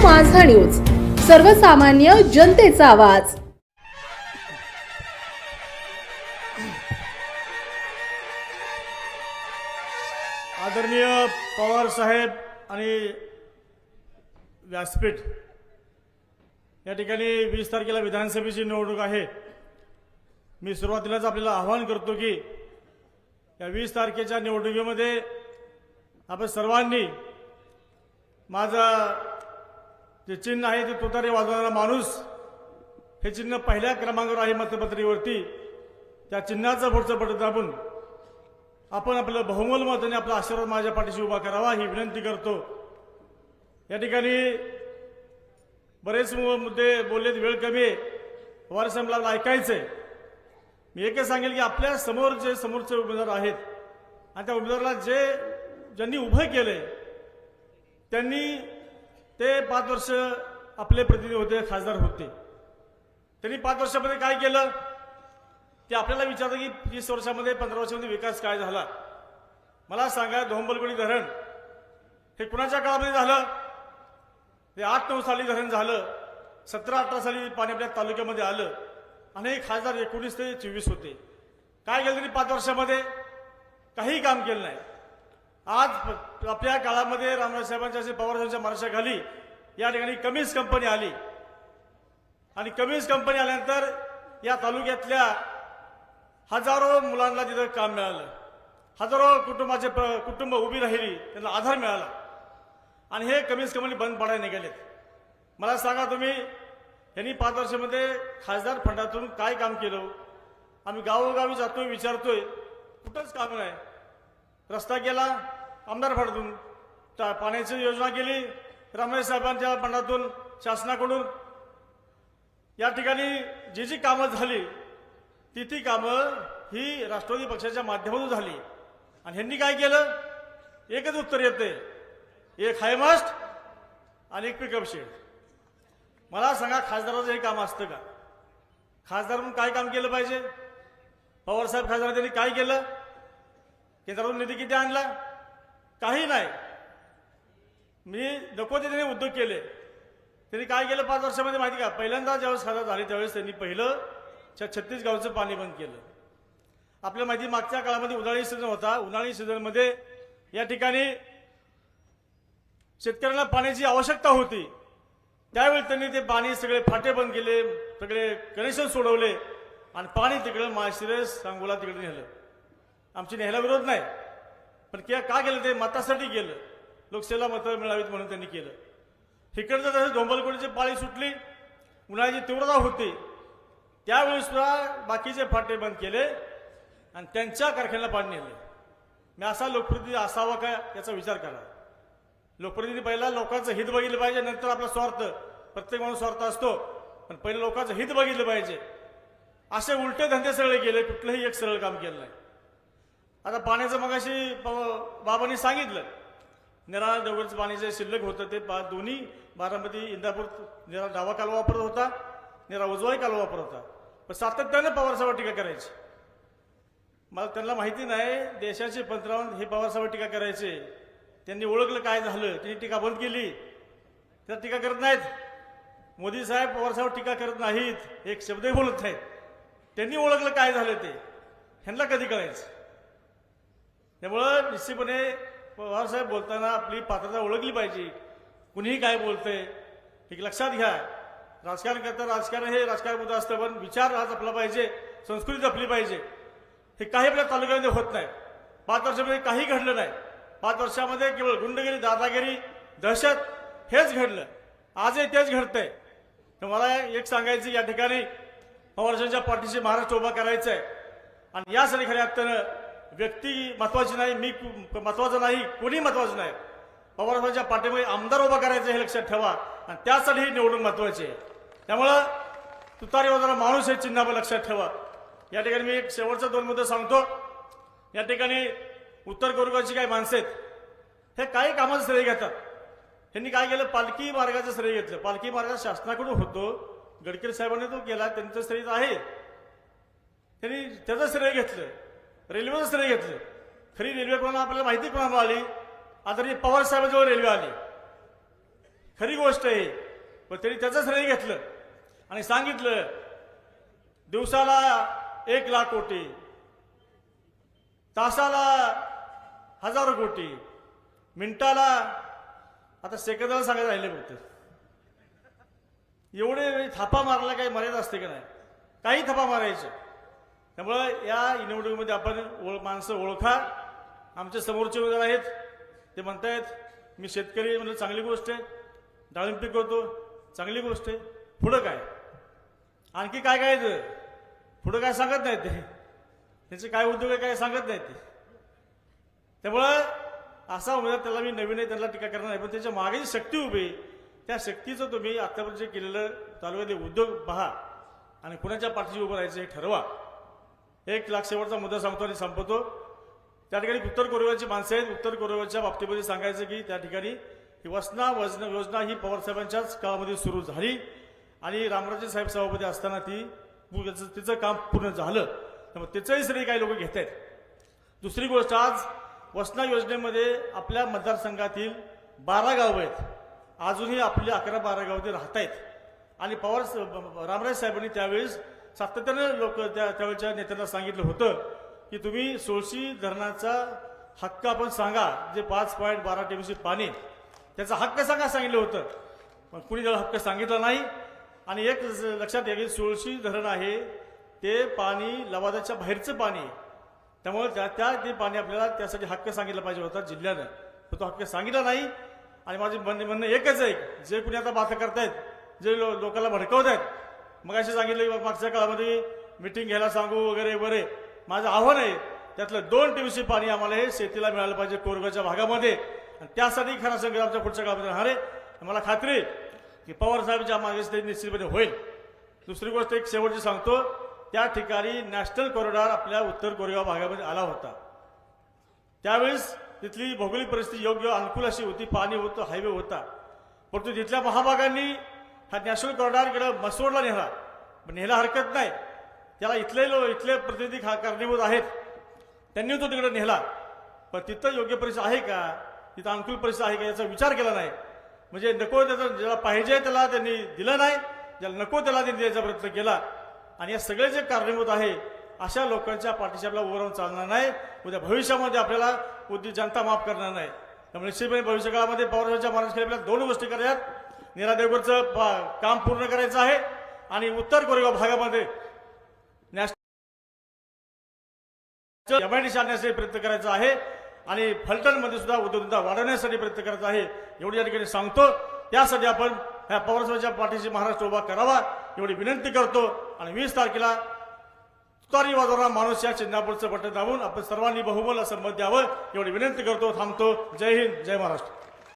माझा न्यूज. सर्वसामान्य जनतेचा आवाज. आदरणीय पवार साहेब आणि व्यासपीठ. या ठिकाणी वीस तारखेला विधानसभेची निवडणूक आहे. मी सुरुवातीलाच आपल्याला आवाहन करतो की या वीस तारखेच्या निवडणुकीमध्ये आपण सर्वांनी माझा जे चिन्ह आहे ते तुतारी वाजवणारा माणूस हे चिन्ह पहिल्या क्रमांकावर आहे मतपत्रीवरती त्या चिन्हाचं पुढचं बटन दाबून आपण आपलं बहुमोल मताने आपला आशीर्वाद माझ्या पाठीशी उभा करावा ही विनंती करतो. या ठिकाणी बरेच मुद्दे बोललेत वेळ कमी आहे. पवार साहेबला ऐकायचंय. मी एकच सांगेल की आपल्यासमोर जे समोरचे उमेदवार आहेत आणि त्या उमेदवाराला जे ज्यांनी उभं केलंय त्यांनी ते पाच वर्ष आपले प्रतिनिधी होते खासदार होते. त्यांनी पाच वर्षामध्ये काय केलं? ते आपल्याला विचारतं की वीस वर्षामध्ये पंधरा वर्षामध्ये विकास काय झाला? मला सांगा धोंबलगुडी धरण हे कुणाच्या काळामध्ये झालं? ते आठ नऊ साली धरण झालं सतरा अठरा साली पाणी आपल्या तालुक्यामध्ये आलं अनेक खासदार एकोणीस ते चोवीस होते. काय केलं त्यांनी पाच वर्षामध्ये? काही काम केलं नाही. आज प- आपल्या काळामध्ये रामराज साहेबांच्या असे पवार साहेबांच्या या ठिकाणी कमीज कंपनी आली. आणि कमीज कंपनी आल्यानंतर या तालुक्यातल्या हजारो मुलांना तिथं काम मिळालं. हजारो कुटुंबाचे कुटुंब उभी राहिली त्यांना आधार मिळाला. आणि हे कमीज कंपनी बंद पडायला निघालेत. मला सांगा तुम्ही यांनी पाच वर्षामध्ये खासदार फंडातून काय काम केलं? आम्ही गावोगावी जातोय विचारतोय. कुठंच काम नाही. रस्ता केला आमदार फाडतून. त्या पाण्याची योजना केली रमेश साहेबांच्या फंडातून शासनाकडून. या ठिकाणी जी जी कामं झाली ती ती कामं ही राष्ट्रवादी पक्षाच्या माध्यमातून झाली. आणि ह्यांनी काय केलं? एकच उत्तर येते. एक हायमास्ट आणि एक पिकअप शेड. मला सांगा खासदाराचं हे काम असतं का? खासदार म्हणून काय काम केलं पाहिजे? पवारसाहेब खासदार त्यांनी काय केलं? केंद्रातून निधी किती आणला? काही नाही. मी नको ते त्यांनी उद्योग केले. त्यांनी काय केलं पाच वर्षामध्ये माहिती का? पहिल्यांदा ज्यावेळेस खासदार झाली त्यावेळेस त्यांनी पहिलं छ- छत्तीस गावचं पाणी बंद केलं. आपल्या माहिती मागच्या काळामध्ये उन्हाळी सीझन होता. उन्हाळी सीझनमध्ये या ठिकाणी शेतकऱ्यांना पाण्याची आवश्यकता होती. त्यावेळी त्यांनी ते पाणी सगळे फाटे बंद केले सगळे कनेक्शन सोडवले आणि पाणी तिकडे माळशिरस सांगोला तिकडे नेलं. आमची न्यायला विरोध नाही. पण किंवा का केलं ते? मतासाठी केलं. लोकसेला मतं मिळावीत म्हणून त्यांनी केलं. इकडचं तसं डोंबलकोडीची पाळी सुटली. उन्हाळ्याची तीव्रता होती. त्यावेळी सुद्धा बाकीचे फाटे बंद केले आणि त्यांच्या कारखान्याला पाणी नेले. मी असा लोकप्रतिनिधी असावा का याचा विचार करा. लोकप्रतिनिधी पहिला लोकांचं हित बघितलं पाहिजे नंतर आपला स्वार्थ. प्रत्येक माणूस स्वार्थ असतो पण पहिलं लोकांचं हित बघितलं पाहिजे. असे उलटे धंदे सगळे केले कुठलंही एक सरळ काम केलं नाही. आता पाण्याचं मगाशी प- बाबांनी सांगितलं. निरा देवगडचं पाणी जे शिल्लक होतं ते पा दोन्ही बारामती इंदापूर निरा डावा कालवा वापरत होता निरा उजवाही कालवा वापरत होता. पण सातत्यानं पवारसाहेब टीका करायची. मला त्यांना माहिती नाही देशाचे पंतप्रधान हे पवारसाहेब टीका करायचे. त्यांनी ओळखलं काय झालं त्यांनी टीका बंद केली. त्या टीका करत नाहीत. मोदी साहेब पवारसाहेब टीका करत नाहीत एक शब्दही बोलत नाहीत. त्यांनी ओळखलं काय झालं ते ह्यांना कधी कळायचं? त्यामुळं निश्चितपणे पवारसाहेब बोलताना आपली पात्रता ओळखली पाहिजे. कुणीही काय बोलतंय हे लक्षात घ्या. राजकारण करता राजकारण हे राजकारण मुद्दा असतं पण विचार हा जपला पाहिजे संस्कृती जपली पाहिजे. हे काही आपल्या तालुक्यामध्ये होत नाही. पाच वर्षामध्ये काही घडलं नाही. पाच वर्षामध्ये केवळ गुंडगिरी दादागिरी दहशत हेच घडलं. आजही तेच घडतंय. तर मला एक सांगायचं या ठिकाणी पवारसाहेबांच्या पाठीशी महाराष्ट्र उभा करायचा आहे आणि यासाठी खऱ्या अर्थानं व्यक्ती महत्वाची नाही मी कु- महत्वाचं नाही कोणी महत्वाचं नाही. पवारसाहेबांच्या पाठीमध्ये आमदार उभा करायचं हे लक्षात ठेवा. आणि त्यासाठी ही निवडणूक महत्वाची आहे. त्यामुळं तुतारी वाजवणारा माणूस हे चिन्ह लक्षात ठेवा. या ठिकाणी मी एक शेवटचा दोन मुद्दे सांगतो. या ठिकाणी उत्तर कोरेगावची काही माणसं आहेत. हे काही कामाचं श्रेय घेतात. ह्यांनी काय केलं? पालखी मार्गाचं श्रेय घेतलं. पालखी मार्ग शासनाकडून होतो. गडकरी साहेबांनी तो केला. त्यांचं श्रेय तर आहे. त्यांनी त्याचं श्रेय घेतलं. रेल्वेचं श्रेय घेतलं. खरी रेल्वे कोणाला आपल्याला माहिती कोणाला आली? आदरणीय पवार साहेबांजवळ रेल्वे आली. खरी गोष्ट आहे. पण त्यांनी त्याचं श्रेय घेतलं. आणि सांगितलं दिवसाला एक लाख कोटी तासाला हजारो कोटी मिनिटाला आता सेकंदाला सांगायला राहिले फक्त एवढे थापा मारला काही मर्यादा असते का नाही? काही थापा मारायचं. त्यामुळं या निवडणुकीमध्ये आपण ओळ माणसं ओळखा. आमच्या समोरचे उमेदवार आहेत. ते म्हणतायत मी शेतकरी म्हणजे चांगली गोष्ट आहे. डाळिंब पिकवतो. चांगली गोष्ट आहे. पुढं काय? आणखी काय काय पुढं काय सांगत नाहीत ते. त्यांचे काय उद्योग आहे काय सांगत नाहीत ते. त्यामुळं असा उमेदवार त्याला मी नवीन आहे त्याला टीका करणार नाही. पण त्याच्यामागे जी शक्ती उभी आहे, त्या शक्तीचं तुम्ही आत्तापर्यंत जे केलेलं तालुक्यातले उद्योग पहा. आणि कुणाच्या पाठीशी उभं राहायचं हे ठरवा. एक लाख शेवटचा मुद्दा सांगतो आणि संपवतो. त्या ठिकाणी उत्तर कोरियाची माणसं आहेत. उत्तर कोरियाच्या बाबतीमध्ये सांगायचं की त्या ठिकाणी ही वसना वजन योजना ही पवारसाहेबांच्याच काळामध्ये सुरू झाली. आणि रामराजे साहेब सभापती असताना ती त्याचं तिचं काम पूर्ण झालं. त्यामुळे त्याचंही श्रेय काही लोक घेत आहेत दुसरी गोष्ट आज वसना योजनेमध्ये आपल्या मतदारसंघातील बारा गावं आहेत. अजूनही आपली अकरा बारा गावं ते राहत आहेत आणि पवार रामराज साहेबांनी त्यावेळेस सातत्यानं लोक त्या त्यावेळच्या नेत्यांना सांगितलं होतं की तुम्ही सोळशी धरणाचा हक्क आपण सांगा जे पाच पॉईंट बारा टीएमसी पाणी त्याचा हक्क सांगा सांगितलं होतं. पण कुणी त्याला हक्क सांगितला नाही. आणि एक लक्षात घ्या की सोळशी धरण आहे ते पाणी लवादाच्या बाहेरचं पाणी. आहे त्यामुळे त्या त्या ते पाणी आपल्याला त्यासाठी हक्क सांगितला पाहिजे होता जिल्ह्यानं. पण तो हक्क सांगितला नाही. आणि माझे म्हणणे म्हणणं एकच आहे जे कुणी आता बाता करतायत जे लो लोकांना भडकवत आहेत मग असे सांगितलं की मागच्या काळामध्ये मिटिंग घ्यायला सांगू वगैरे वगैरे माझं आव्हान आहे त्यातलं दोन टीव्हीसी पाणी आम्हाला हे शेतीला मिळालं पाहिजे कोरगाच्या भागामध्ये. आणि त्यासाठी खरा संग्राम आमच्या पुढच्या काळामध्ये राहणार आहे. मला खात्री आहे की पवार साहेबांच्या मागे ते निश्चितपणे होईल. दुसरी गोष्ट एक शेवटची सांगतो त्या ठिकाणी नॅशनल कॉरिडॉर आपल्या उत्तर कोरेगाव भागामध्ये आला होता. त्यावेळेस तिथली भौगोलिक परिस्थिती योग्य अनुकूल अशी होती पाणी होतं हायवे होता. परंतु तिथल्या महाभागांनी हा नॅशनल कॉरिडॉर गेला मसोडला नेला पण नेला हरकत नाही. त्याला इथले लो इथले प्रतिनिधी खा कारणीभूत आहेत. त्यांनी तो तिकडे नेला पण तिथं योग्य परिस्थिती आहे का? तिथं अनुकूल परिस्थिती आहे का याचा विचार केला नाही. म्हणजे नको त्याचं ज्याला पाहिजे त्याला त्यांनी दिलं नाही. ज्याला नको त्याला त्यांनी द्यायचा प्रयत्न केला. आणि या सगळे जे कारणीभूत आहे अशा लोकांच्या पाठीशी आपल्याला उभं चालणार नाही. उद्या भविष्यामध्ये आपल्याला उद्या जनता माफ करणार नाही. त्यामुळे निश्चितपणे भविष्यकाळामध्ये काळामध्ये पवारच्या महाराष्ट्राला आपल्याला दोन गोष्टी करायच्यात नीरा काम पूर्ण करायचं आहे आणि उत्तर कोरेगाव भागामध्ये नॅशनल एमआयडीसी आणण्यासाठी प्रयत्न करायचा आहे आणि फलटणमध्ये सुद्धा उद्योगता वाढवण्यासाठी प्रयत्न करायचा आहे एवढी या ठिकाणी सांगतो. त्यासाठी आपण ह्या पवारसाहेबांच्या पाठीशी महाराष्ट्र उभा करावा एवढी विनंती करतो. आणि वीस तारखेला तुतारी वाजवणारा माणूस या चिन्नापूरचं बटन दाबून आपण सर्वांनी बहुमल असं मत द्यावं एवढी विनंती करतो थांबतो. जय हिंद जय महाराष्ट्र.